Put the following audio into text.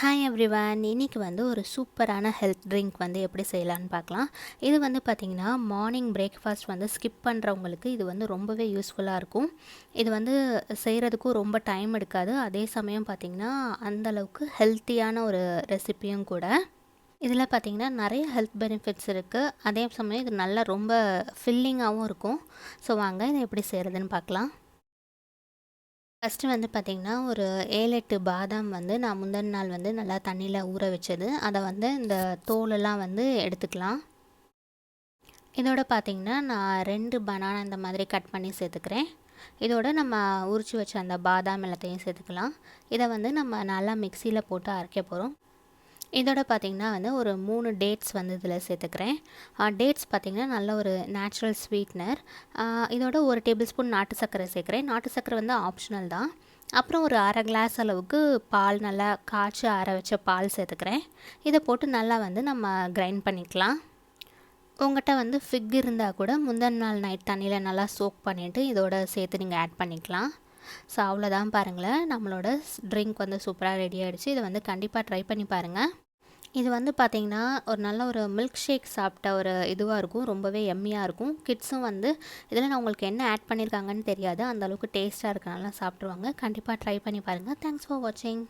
Hi everyone இன்றைக்கி வந்து ஒரு சூப்பரான ஹெல்த் ட்ரிங்க் வந்து எப்படி செய்யலான்னு பார்க்கலாம். இது வந்து பார்த்திங்கன்னா மார்னிங் பிரேக்ஃபாஸ்ட் வந்து ஸ்கிப் பண்ணுறவங்களுக்கு இது வந்து ரொம்பவே யூஸ்ஃபுல்லாக இருக்கும். இது வந்து செய்கிறதுக்கும் ரொம்ப டைம் எடுக்காது. அதே சமயம் பார்த்திங்கன்னா அந்தளவுக்கு ஹெல்த்தியான ஒரு ரெசிப்பியும் கூட. இதில் பார்த்திங்கன்னா நிறைய ஹெல்த் பெனிஃபிட்ஸ் இருக்குது அதே சமயம் இது நல்லா ரொம்ப ஃபில்லிங்காகவும் இருக்கும். ஸோ வாங்க இதை எப்படி செய்கிறதுன்னு பார்க்கலாம். ஃபஸ்ட்டு வந்து பார்த்திங்கன்னா ஒரு ஏழு எட்டு பாதாம் வந்து நான் முந்தின நாள் வந்து நல்லா தண்ணியில் ஊற வச்சது. அதை வந்து இந்த தோலெல்லாம் வந்து எடுத்துக்கலாம். இதோட பார்த்திங்கன்னா நான் ரெண்டு பனானா இந்த மாதிரி கட் பண்ணி சேர்த்துக்கிறேன். இதோட நம்ம உரிச்சு வச்ச அந்த பாதாம் எல்லாத்தையும் சேர்த்துக்கலாம். இதை வந்து நம்ம நல்லா மிக்சியில் போட்டு அரைக்க போகிறோம் இதோட பார்த்திங்கன்னா வந்து ஒரு மூணு டேட்ஸ் வந்து இதில் சேர்த்துக்கிறேன். டேட்ஸ் பார்த்திங்கன்னா நல்ல ஒரு நேச்சுரல் ஸ்வீட்னர் இதோட ஒரு டேபிள் ஸ்பூன் நாட்டு சர்க்கரை சேர்க்குறேன். நாட்டு சர்க்கரை வந்து ஆப்ஷனல் தான். அப்புறம் ஒரு அரை கிளாஸ் அளவுக்கு பால் நல்லா காய்ச்சி அர வச்ச பால் சேர்த்துக்கிறேன். இதை போட்டு நல்லா வந்து நம்ம கிரைண்ட் பண்ணிக்கலாம். உங்கள்கிட்ட வந்து ஃபிக் இருந்தால் கூட முந்தின நாள் நைட் தண்ணியில் நல்லா சோக் பண்ணிவிட்டு இதோட சேர்த்து நீங்கள் ஆட் பண்ணிக்கலாம். ஸோ அவ்வளோதான் பாருங்களேன். நம்மளோட ட்ரிங்க் வந்து சூப்பராக ரெடி ஆகிடுச்சு இதை வந்து கண்டிப்பாக ட்ரை பண்ணி பாருங்கள் இது வந்து பார்த்திங்கன்னா ஒரு நல்ல ஒரு மில்க் ஷேக் சாப்பிட்ட ஒரு இதுவாக இருக்கும். ரொம்பவே எம்மியாக இருக்கும். கிட்ஸும் வந்து இதில் நான் உங்களுக்கு என்ன ஆட் பண்ணியிருக்காங்கன்னு தெரியாது. அந்தளவுக்கு டேஸ்ட்டாக இருக்கனால சாப்பிட்ருவாங்க கண்டிப்பாக ட்ரை பண்ணி பாருங்கள் தேங்க்ஸ் ஃபார் வாட்சிங்